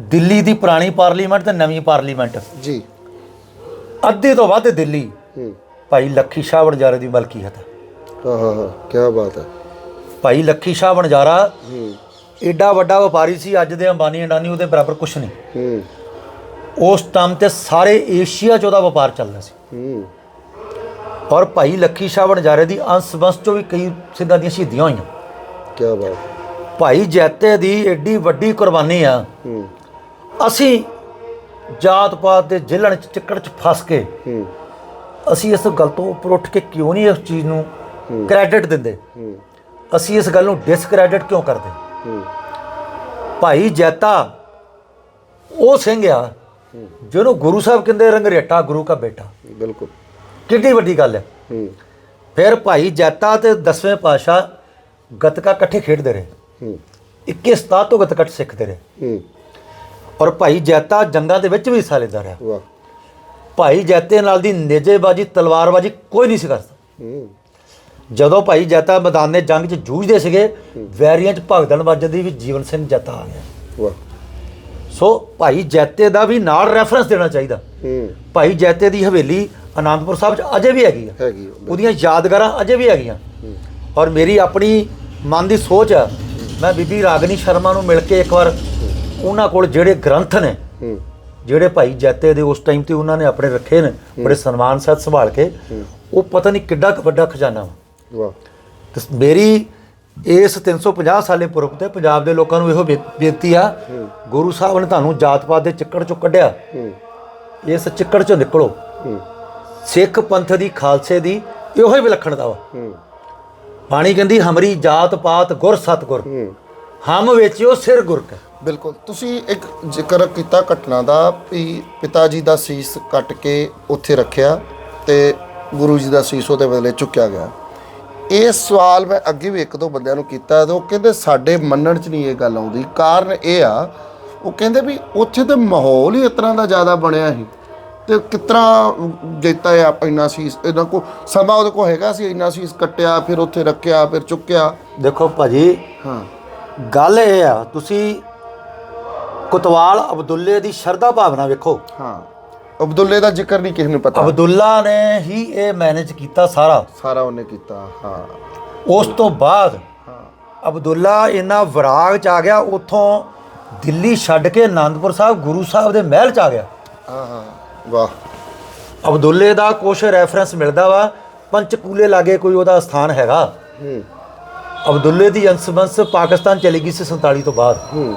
ਦਿੱਲੀ ਦੀ ਪੁਰਾਣੀ ਪਾਰਲੀਮੈਂਟ ਤੇ ਨਵੀਂ ਪਾਰਲੀਮੈਂਟ। ਜੀ। ਅੱਧੇ ਤੋਂ ਵੱਧ ਦਿੱਲੀ। ਹੂੰ। ਭਾਈ ਲੱਖੀ ਸ਼ਾਹ ਵਣਜਾਰੇ ਦੀ ਮਲਕੀਅਤ ਹੈ ਹਾਂ ਹਾਂ ਹਾਂ। ਕੀ ਬਾਤ ਹੈ। ਭਾਈ ਲੱਖੀ ਸ਼ਾਹ ਵਣਜਾਰਾ ਹੂੰ। ਏਡਾ ਵੱਡਾ ਵਪਾਰੀ ਸੀ ਅੱਜ ਦੇ ਅੰਬਾਨੀ ਅਡਾਨੀ ਉਹਦੇ ਬਰਾਬਰ ਕੁਛ ਨਹੀਂ। ਹੂੰ। ਉਸ ਟਾਈਮ ਤੇ ਸਾਰੇ ਏਸ਼ੀਆ 'ਚ ਉਹਦਾ ਵਪਾਰ ਚੱਲਦਾ ਸੀ। ਹੂੰ। ਔਰ ਭਾਈ ਲੱਖੀ ਸ਼ਾਹ ਵਣਜਾਰੇ ਦੀ ਅੰਸ਼ ਵੰਸ਼ ਚੋਂ ਵੀ ਕਈ ਸਿੰਘਾਂ ਦੀਆਂ ਸ਼ਹੀਦੀਆਂ ਹੋਈਆਂ। ਕੀ ਬਾਤ। ਭਾਈ ਜੈਤੇ ਦੀ ਏਡੀ ਵੱਡੀ ਕੁਰਬਾਨੀ ਆ। ਹੂੰ। ਅਸੀਂ ਜਾਤ ਪਾਤ ਦੇ ਜਿਲਣ ਚ ਚੱਕੜ ਚ ਫਸ ਕੇ ਹੂੰ। ਅਸੀਂ ਇਸ ਗੱਲ ਤੋਂ ਉੱਪਰ ਉੱਠ ਕੇ ਕਿਉਂ ਨਹੀਂ ਇਸ ਚੀਜ਼ ਨੂੰ ਕ੍ਰੈਡਿਟ ਦਿੰਦੇ? ਅਸੀਂ ਇਸ ਗੱਲ ਨੂੰ ਡਿਸਕ੍ਰੈਡਿਟ ਕਿਉਂ ਕਰਦੇ? ਭਾਈ ਜੈਤਾ ਉਹ ਸਿੰਘ ਆ ਜਿਹਨੂੰ ਗੁਰੂ ਸਾਹਿਬ ਕਹਿੰਦੇ ਰੰਗਰੇਟਾ ਗੁਰੂ ਕਾ ਬੇਟਾ। ਬਿਲਕੁਲ। ਕਿੰਨੀ ਵੱਡੀ ਗੱਲ ਹੈ। ਫਿਰ ਭਾਈ ਜੈਤਾ ਤੇ ਦਸਵੇਂ ਪਾਤਸ਼ਾਹ ਗਤਕਾ ਇਕੱਠੇ ਖੇਡਦੇ ਰਹੇ। ਹੂੰ। 21 ਸਤਾਤ ਤੋਂ ਗਤਕਾ ਸਿੱਖਦੇ ਰਹੇ। ਔਰ ਭਾਈ ਜੈਤਾ ਜੰਗਾਂ ਦੇ ਵਿੱਚ ਵੀ ਹਿੱਸਾ ਲੈਂਦਾ ਰਿਹਾ। ਵਾਹ। ਭਾਈ ਜੈਤੇ ਨਾਲ ਦੀ ਨੇਜੇਬਾਜੀ ਤਲਵਾਰਬਾਜੀ ਕੋਈ ਨਹੀਂ ਸੀ ਕਰਦਾ ਹੂੰ। ਜਦੋਂ ਭਾਈ ਜੈਤਾ ਮੈਦਾਨੇ ਜੰਗ 'ਚ ਜੂਝਦੇ ਸੀਗੇ ਵੈਰੀਆਂ 'ਚ ਭਗਦੜ ਵੱਜਣ ਦੀ ਵੀ ਜੀਵਨ ਸਿੰਘ ਜੈਤਾ ਆ ਗਿਆ। ਵਾਹ। ਸੋ ਭਾਈ ਜੈਤੇ ਦਾ ਵੀ ਨਾਲ ਰੈਫਰੈਂਸ ਦੇਣਾ ਚਾਹੀਦਾ। ਭਾਈ ਜੈਤੇ ਦੀ ਹਵੇਲੀ ਆਨੰਦਪੁਰ ਸਾਹਿਬ 'ਚ ਅਜੇ ਵੀ ਹੈਗੀ ਆ। ਹੈਗੀ ਆ, ਉਹਦੀਆਂ ਯਾਦਗਾਰਾਂ ਅਜੇ ਵੀ ਹੈਗੀਆਂ। ਔਰ ਮੇਰੀ ਆਪਣੀ ਮਨ ਦੀ ਸੋਚ ਆ ਮੈਂ ਬੀਬੀ ਰਾਗਨੀ ਸ਼ਰਮਾ ਨੂੰ ਮਿਲ ਕੇ ਇੱਕ ਵਾਰ ਉਹਨਾਂ ਕੋਲ ਜਿਹੜੇ ਗ੍ਰੰਥ ਨੇ ਜਿਹੜੇ ਭਾਈ ਜੈਤੇ ਦੇ ਉਸ ਟਾਈਮ ਤੇ ਉਹਨਾਂ ਨੇ ਆਪਣੇ ਰੱਖੇ ਨੇ ਬੜੇ ਸਨਮਾਨ ਸਹਿਤ ਸੰਭਾਲ ਕੇ ਉਹ ਪਤਾ ਨਹੀਂ ਕਿੱਡਾ ਕੁ ਵੱਡਾ ਖਜ਼ਾਨਾ ਵਾ। ਵਾਹ। ਤੇ ਮੇਰੀ ਇਸ 350 ਸਾਲੇ ਪੁਰਬ ਤੇ ਪੰਜਾਬ ਦੇ ਲੋਕਾਂ ਨੂੰ ਇਹੋ ਬੇਨਤੀ ਆ ਗੁਰੂ ਸਾਹਿਬ ਨੇ ਤੁਹਾਨੂੰ ਜਾਤ ਪਾਤ ਦੇ ਚੱਕੜ ਚੋਂ ਕੱਢਿਆ। ਇਸ ਚੱਕੜ ਚੋਂ ਨਿਕਲੋ। ਸਿੱਖ ਪੰਥ ਦੀ ਖਾਲਸੇ ਦੀ ਇਹੋ ਹੀ ਵਿਲੱਖਣਤਾ ਵਾ। ਬਾਣੀ ਕਹਿੰਦੀ ਹਮਰੀ ਜਾਤ ਪਾਤ ਗੁਰ ਸਤਗੁਰ। ਹਮ ਵੇਚਿਓ ਸਿਰ ਗੁਰਕ ਬਿਲਕੁਲ। ਤੁਸੀਂ ਇੱਕ ਜ਼ਿਕਰ ਕੀਤਾ ਘਟਨਾ ਦਾ ਵੀ ਪਿਤਾ ਜੀ ਦਾ ਸੀਸ ਕੱਟ ਕੇ ਉੱਥੇ ਰੱਖਿਆ ਤੇ ਗੁਰੂ ਜੀ ਦਾ ਸੀਸ ਉਹਦੇ ਬਦਲੇ ਚੁੱਕਿਆ ਗਿਆ। ਇਹ ਸਵਾਲ ਮੈਂ ਅੱਗੇ ਵੀ ਇੱਕ ਦੋ ਬੰਦਿਆਂ ਨੂੰ ਕੀਤਾ ਤੇ ਉਹ ਕਹਿੰਦੇ ਸਾਡੇ ਮੰਨਣ 'ਚ ਨਹੀਂ ਇਹ ਗੱਲ ਆਉਂਦੀ। ਕਾਰਨ ਇਹ ਆ ਉਹ ਕਹਿੰਦੇ ਵੀ ਉੱਥੇ ਤੇ ਮਾਹੌਲ ਹੀ ਇਸ ਤਰ੍ਹਾਂ ਦਾ ਜ਼ਿਆਦਾ ਬਣਿਆ ਸੀ। ਤੇ ਕਿਤਨਾ ਦਿੱਤਾ ਆਪ ਇੰਨਾ ਸੀਸ ਇਹਨਾਂ ਕੋ ਸਮਾਂ ਉਹਦੇ ਕੋ ਹੈਗਾ ਸੀ ਇੰਨਾ ਸੀਸ ਕੱਟਿਆ ਫਿਰ ਉੱਥੇ ਰੱਖਿਆ ਫਿਰ ਚੁੱਕਿਆ। ਦੇਖੋ ਭਾਜੀ ਹਾਂ। ਗੱਲ ਇਹ ਆ ਤੁਸੀਂ ਕੁਤਵਾਲ ਅਬਦੁੱਲੇ ਦੀ ਸ਼ਰਧਾ ਭਾਵਨਾ ਵੇਖੋ। ਹਾਂ। ਅਬਦੁੱਲੇ ਦਾ ਜ਼ਿਕਰ ਨਹੀਂ ਕਿਸੇ ਨੂੰ ਪਤਾ। ਅਬਦੁੱਲਾ ਨੇ ਹੀ ਇਹ ਮੈਨੇਜ ਕੀਤਾ ਸਾਰਾ। ਸਾਰਾ ਉਹਨੇ ਕੀਤਾ ਹਾਂ। ਉਸ ਤੋਂ ਬਾਅਦ ਹਾਂ। ਅਬਦੁੱਲਾ ਇੰਨਾ ਵਿਰਾਗ ਚ ਆ ਗਿਆ ਉਥੋਂ ਦਿੱਲੀ ਛੱਡ ਕੇ ਆਨੰਦਪੁਰ ਸਾਹਿਬ ਗੁਰੂ ਸਾਹਿਬ ਦੇ ਮਹਿਲ ਚ ਆ ਗਿਆ। ਹਾਂ ਹਾਂ। ਵਾਹ। ਅਬਦੁੱਲੇ ਦਾ ਕੁਛ ਰੈਫਰੈਂਸ ਮਿਲਦਾ ਵਾ ਪੰਚਕੂਲੇ ਲਾਗੇ ਕੋਈ ਉਹਦਾ ਸਥਾਨ ਹੈਗਾ। ਹੂੰ। ਅਬਦੁੱਲੇ ਦੀ ਅੰਸਬੰਸ ਪਾਕਿਸਤਾਨ ਚਲੀ ਗਈ ਸੀ 47 ਤੋਂ ਬਾਅਦ। ਹੂੰ।